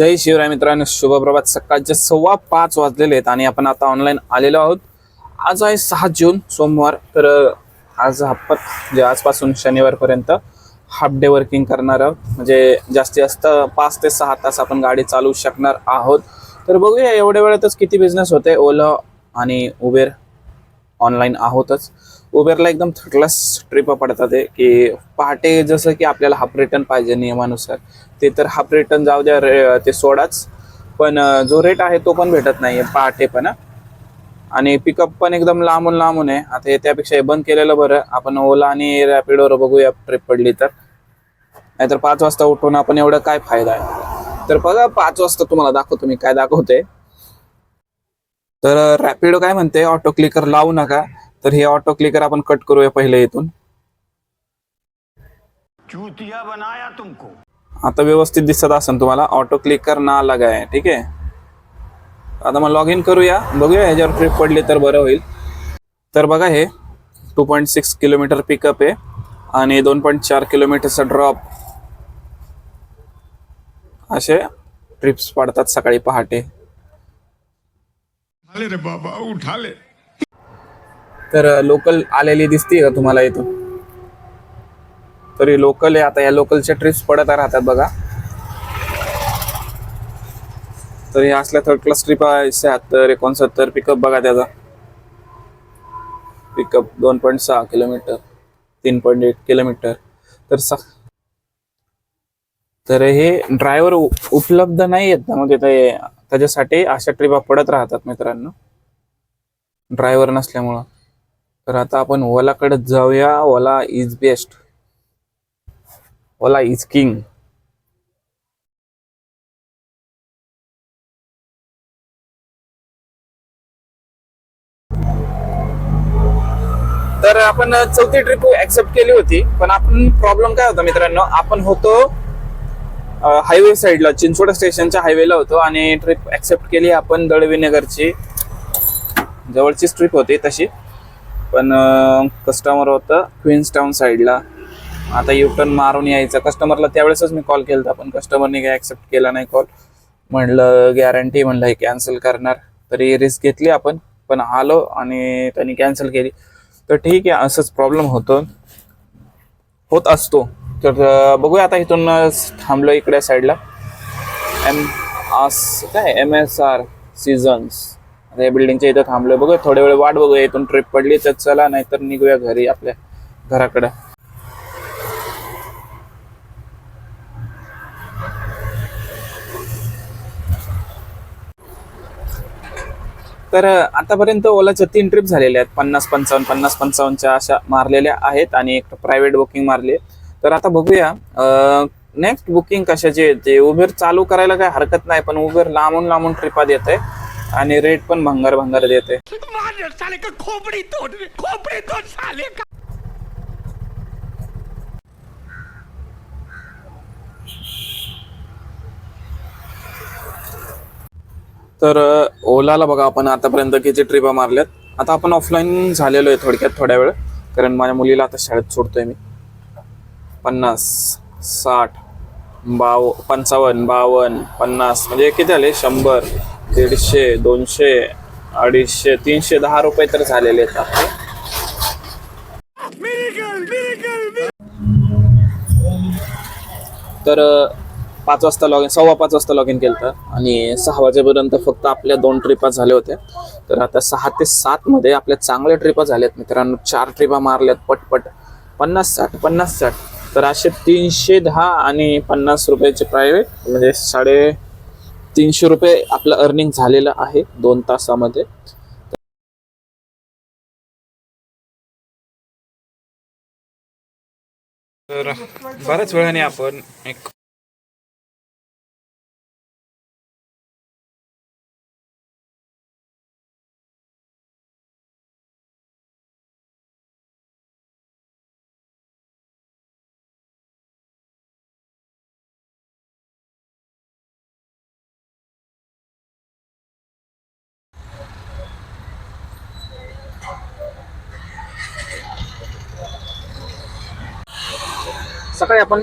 जय शिवराय मित्रांनो शुभप्रभात सकाळचे सव्वा पाच वाजलेले आहेत आणि आपण आता ऑनलाईन आलेलो आहोत. आज आहे सहा जून सोमवार. तर आज आपण म्हणजे आजपासून शनिवारपर्यंत हाफ डे वर्किंग करणार आहोत. म्हणजे जास्तीत जास्त पाच ते सहा तास आपण गाडी चालवू शकणार आहोत. तर बघूया एवढ्या वेळातच किती बिझनेस होते ओला आणि उबेर ऑनलाईन आहोतच. उबेरला एकदम थर्ड ट्रिप पडतात की पहाटे जसं की आपल्याला हाफ रिटर्न पाहिजे नियमानुसार. ते तर हाफ रिटर्न जाऊ द्या रे- ते सोडाच. पण जो रेट आहे तो पण भेटत नाही पहाटे पण आणि पिकअप पण एकदम लांबून लांबून आहे. आता त्यापेक्षा हे बंद केलेलं बरं. आपण ओला आणि रॅपिडोवर बघूया ट्रिप पडली तर. नाहीतर पाच वाजता उठून आपण एवढं काय फायदा आहे? तर बघा पाच वाजता तुम्हाला दाखवतो मी काय दाखवते तर रॅपिडो काय म्हणते? ऑटो क्लिकर लावू नका. तर हे ऑटो क्लिकर आपण कट करूया पहिले इथून. चूतिया बनाया तुमको. आता व्यवस्थित दिसत असेल तुम्हाला. ऑटो क्लिकर ना लगाय ठीक आहे? आता मग लॉग इन करूया. बघूया ह्याच्यावर ट्रिप पडली तर बरं होईल. तर बघा हे two point six kilometre pickup आहे. आणि दोन पॉईंट चार किलोमीटरचा ड्रॉप असे ट्रिप्स पडतात सकाळी पहाटे. उठा रे बाबा उठाले. तर लोकल आलेली दिसते का तुम्हाला इथून? तरी लोकल आहे आता या लोकलच्या ट्रिप्स पडत राहतात बघा. तर हे असल्या थर्ड क्लास ट्रिप आहे शहात्तर एकोणसत्तर पिकअप बघा त्याचा. पिकअप दोन पॉईंट सहा किलोमीटर तीन पॉईंट एट किलोमीटर तर सा तर हे ड्रायव्हर उपलब्ध नाही आहेत ना? म्हणजे ते त्याच्यासाठी अशा ट्रिपा पडत राहतात मित्रांनो. ड्रायव्हर नसल्यामुळं. तर आता आपण ओलाकडे जाऊया. Ola is best Ola is king तर आपण चौथी ट्रिप ऍक्सेप्ट केली होती. पण आपण प्रॉब्लेम काय होता मित्रांनो? आपण होतो हायवे साईडला चिंचवड स्टेशनच्या हायवेला होतो आणि ट्रिप ॲक्सेप्ट केली आपण दळवीनगरची. जवळचीच ट्रिप होती तशी पण कस्टमर होतं क्वीन्स टाऊन साईडला. आता युटर्न मारून यायचं. कस्टमरला त्यावेळेसच मी कॉल केला पण कस्टमरने काही ॲक्सेप्ट केला नाही कॉल म्हणलं गॅरंटी म्हणलं हे कॅन्सल करणार. तरी रिस्क घेतली आपण पण आलो आणि त्यांनी कॅन्सल केली. तर ठीक आहे असंच प्रॉब्लेम होतो. होत असतो. तर बघूया आता इथून थांबलो इकडे साईडला. एम आस काय? एम एस आर सीझन्स आता या बिल्डिंगच्या इथं थांबलोय. बघूया थोड्या वेळ वाट बघूया. इथून ट्रिप पडली तर चला नाहीतर निघूया घरी आपल्या घराकडे. तर आतापर्यंत ओलाच्या तीन ट्रिप झालेल्या आहेत. पन्नास पंचावन्न पन्नास पंचावन्नच्या अशा मारलेल्या आहेत आणि एक प्रायव्हेट बुकिंग मारली आहे. तर आता बघूया नेक्स्ट बुकिंग कशाची आहे? ते उबेर चालू करायला काही हरकत नाही पण उबेर लांबून लांबून ट्रिपा देत आहे आणि रेट पण भंगार भंगार देते मार साले का खोपड़ी तोड़ दे खोपड़ी तोड़ साले का? तर ओलाला बघा आपण आतापर्यंत किती ट्रिपा मारल्यात. आता आपण ऑफलाईन झालेलो आहे थोडक्यात थोड्या वेळ. कारण माझ्या मुलीला आता शाळेत सोडतोय मी. पन्नास साठ बाव पंचावन्न बावन्न पन्नास म्हणजे किती झाले शंभर दीडशे दोनशे अडीचशे तीनशे दहा रुपये तर झालेले आहेत आपले. तर पाच वाजता लॉग इन सव्वा पाच वाजता लॉग इन केलं आणि सहा वाजेपर्यंत फक्त आपल्या दोन ट्रिपा झाल्या होत्या तर आता सहा ते सात मध्ये आपल्या चांगल्या ट्रिपा झाल्यात मित्रांनो. चार ट्रिपा मारल्यात पटपट. पन्नास साठ पन्नास साठ. तर असे तीनशे दहा आणि पन्नास रुपयाचे प्रायव्हेट म्हणजे साडे तीनशे रुपये आपलं अर्निंग झालेलं आहे दोन तासामध्ये. तर बऱ्याच वेळाने आपण एक सकाळी आपण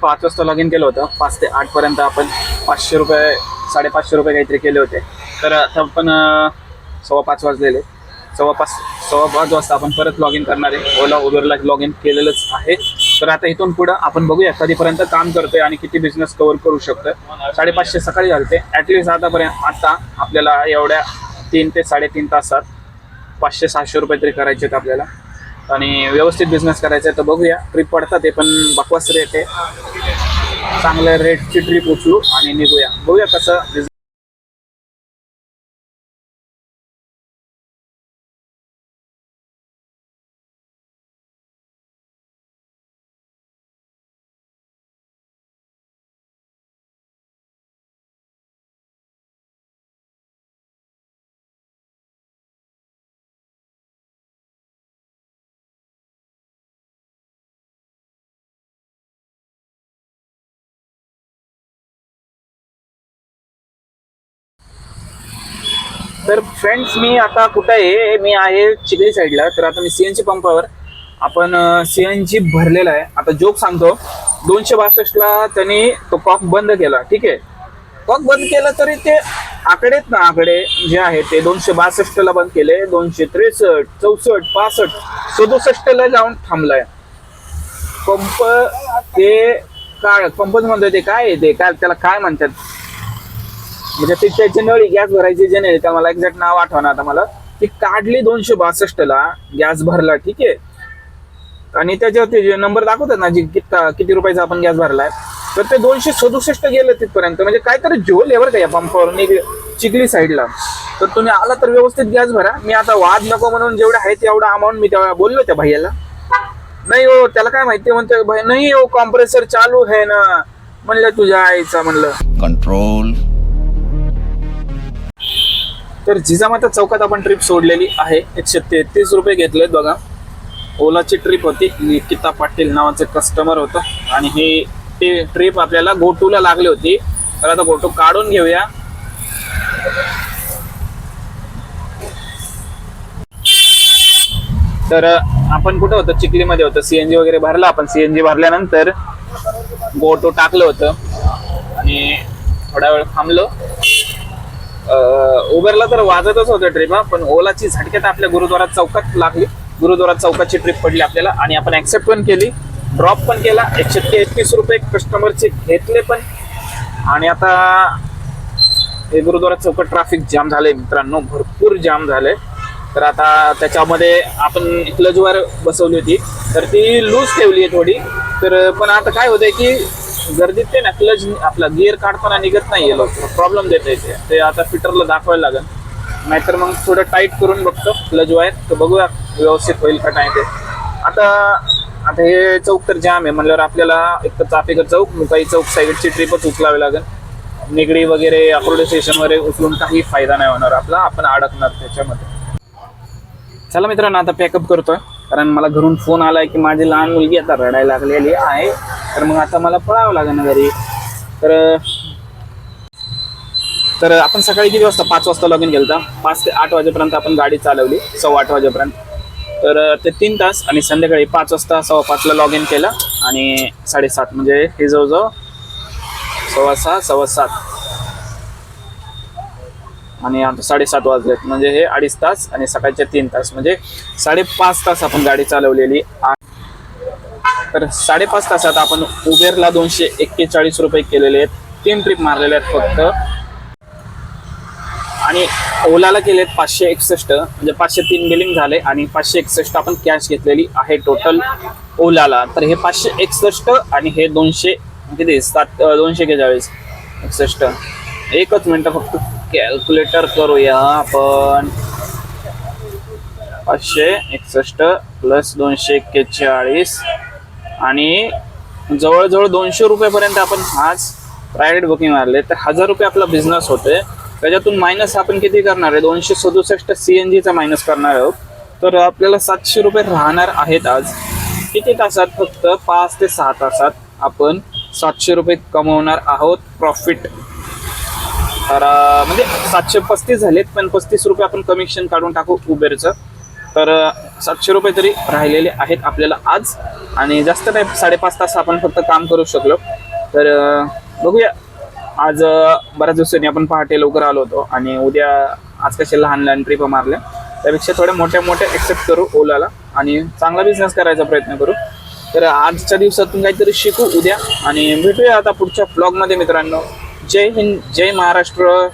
पाच वाजता लॉग इन केलं होतं. पाच ते आठ पर्यंत आपण पाचशे रुपये साडेपाचशे रुपये काहीतरी केले होते. तर आता आपण सव्वा पाच वाजलेले. सव्वा पाच सव्वा पाच वाजता आपण परत लॉग इन करणार आहे. ओला उबेरला लॉग इन केलेलंच आहे. तर आता इथून पुढं आपण बघूया कधीपर्यंत काम करतोय आणि किती बिझनेस कव्हर करू शकतोय. साडेपाचशे सकाळी घालते ॲटलिस्ट आतापर्यंत आता आपल्याला एवढ्या तीन ते साडेतीन तासात पाचशे सहाशे रुपये तरी करायचे आहेत आपल्याला. आणि व्यवस्थित बिझनेस करायचा आहे तर बघूया. ट्रिप पडतात ते पण बकवास रेट आहे. चांगल्या रेटची ट्रिप उचलू आणि निघूया. बघूया कसं तर फ्रेंड्स मी आता कुठं आहे? मी आहे चिखली साईडला तर आता मी सीएनजी पंपावर आपण सीएनजी भरलेला आहे. आता जोक सांगतो. दोनशे बासष्टला त्यांनी तो कॉक बंद केला. ठीक आहे? कॉक बंद केला तरी ते आकडेत ना आकडे जे आहे ते दोनशे बासष्टला बंद केले. दोनशे त्रेसष्ट चौसष्ट पासष्ट सदुसष्टला जाऊन थांबलाय. पंप ते काय? पंपच म्हणतोय ते काय आहे ते? काय त्याला काय म्हणतात? म्हणजे ती त्याची नळी गॅस भरायची जे नाही त्या मला एक्झॅक्ट नाव आठवणार आता मला. ती काढली दोनशे बासष्ट ला गॅस भरला ठीक आहे. आणि त्याच्यावरती जे नंबर दाखवतात ना जी किती किती रुपयाचा आपण गॅस भरलाय तर ते दोनशे सदुसष्ट गेलं तिथपर्यंत. म्हणजे काहीतरी झोल आहे बरं का या पंपावर निघ- चिखली साईडला. तर तुम्ही आला तर व्यवस्थित गॅस भरा. मी आता वाद नको म्हणून जेवढे आहे तेवढा अमाऊंट मी तेव्हा बोललो त्या भैयाला. नाही हो त्याला काय माहिती म्हणते भाई नाही हो कॉम्प्रेसर चालू आहे ना. म्हणलं तुझ्या आईचा म्हणलं. कंट्रोल तर जिजामाता चौकात आपण ट्रिप सोडलेली आहे. एकशे तेहतीस रुपये घेतलेत बघा. ओलाची ट्रिप होती. निकिता पाटील नावाचे कस्टमर होतं. आणि ही ती ट्रिप आपल्याला गोटूला लागली होती. तर आता गोटू काढून घेऊया. तर आपण कुठं होतं? चिखलीमध्ये होतं. सीएनजी वगैरे भरला. आपण सीएनजी भरल्यानंतर गोटो टाकलं होतं. आणि थोडा वेळ थांबलो. उबेरला तर वाजतच होतं ट्रिप पण ओलाची झटक्यात आपल्या गुरुद्वारा चौकात लागली. गुरुद्वारा चौकाची ट्रिप पडली आपल्याला आणि आपण ऍक्सेप्ट पण केली. ड्रॉप पण केला. एकशे तेहतीस रुपये कस्टमरचे घेतले पण. आणि आता हे गुरुद्वारा चौकात ट्रॅफिक जाम झालंय मित्रांनो. भरपूर जाम झालंय. तर आता त्याच्यामध्ये आपण क्लजवर बसवली होती. तर ती लूज ठेवली आहे थोडी. तर पण आता काय होतंय की गर्दीत ते ना क्लच आपला गिअर काढताना निघत नाही लोक. प्रॉब्लेम देत ते. ते आता फिटरला दाखवायला लागेल. नाहीतर मग थोडं टाईट करून बघतो क्लच वायर तर बघूया व्यवस्थित होईल का नाही ते. आता आता हे चौक तर जाम आहे. म्हणल्यावर आपल्याला एक तर चाफेकर चौक मुकाई चौक साईडची ट्रिपच उचलावी लागेल. निगडी वगैरे अकोर्डे स्टेशन वगैरे उचलून काही फायदा नाही होणार आपला. आपण अडकणार त्याच्यामध्ये. चला मित्रांनो आता पॅकअप करतोय. कारण मला घरून फोन आलाय की माझी लहान मुलगी आता रडायला लागलेली आहे. तर मग आता मला पळावं लागेल घरी. तर तर आपण सकाळी किती वाजता? पाच वाजता लॉग इन केलं पाच ते आठ वाजेपर्यंत आपण गाडी चालवली. सव्वा आठ वाजेपर्यंत. तर ते तीन तास आणि संध्याकाळी पाच वाजता सव्वा पाचला लॉग इन केलं आणि साडेसात म्हणजे हे जवळजवळ सव्वा सहा सव्वा सात. आणि आता साडेसात वाजलेत. म्हणजे हे अडीच तास आणि सकाळचे तीन तास. म्हणजे साडेपाच तास आपण गाडी चालवलेली. आठ तर साडेपाच तासात आपण उबेरला दोनशे एक्केचाळीस रुपये केलेले आहेत. तीन ट्रिप मारलेले आहेत फक्त. आणि ओलाला केलेत पाचशे एकसष्ट. म्हणजे पाचशे तीन बिलिंग झाले आणि पाचशे एकसष्ट आपण कॅश घेतलेली आहे टोटल ओलाला. तर हे पाचशे एकसष्ट आणि हे दोनशे किती सात दोनशे एकेचाळीस एकसष्ट. एकच मिनटं फक्त कॅल्क्युलेटर करूया आपण. पाचशे एकसष्ट प्लस दोनशे एक्केचाळीस. आणि जवळजवळ दोनशे रुपयेपर्यंत आपण आज प्रायव्हेट बुकिंग मारले. तर हजार रुपये आपला बिझनेस होते त्याच्यातून मायनस आपण किती करणार आहे? दोनशे सदुसष्ट सी एन जीचा मायनस करणार आहोत. तर आपल्याला सातशे रुपये राहणार आहेत आज. किती तासात? फक्त पाच ते सहा तासात आपण सातशे रुपये कमवणार आहोत प्रॉफिट तर म्हणजे सातशे पस्तीस झालेत पण पस्तीस रुपये आपण कमिशन काढून टाकू उबेरचं तर सातशे रुपये तरी राहिलेले आहेत आपल्याला आज. आणि जास्त नाही साडेपाच तास आपण फक्त काम करू शकलो. तर बघूया. आज बऱ्याच दिवसांनी आपण पहाटे लवकर आलो होतो आणि उद्या आज कसे लहान लहान ट्रिप मारल्या. त्यापेक्षा थोड्या मोठ्या मोठ्या एक्सेप्ट करू ओलाला आणि चांगला बिझनेस करायचा प्रयत्न करू. तर आजच्या दिवसातून काहीतरी शिकू उद्या. आणि भेटूया आता पुढच्या ब्लॉगमध्ये मित्रांनो. जय हिंद जय महाराष्ट्र.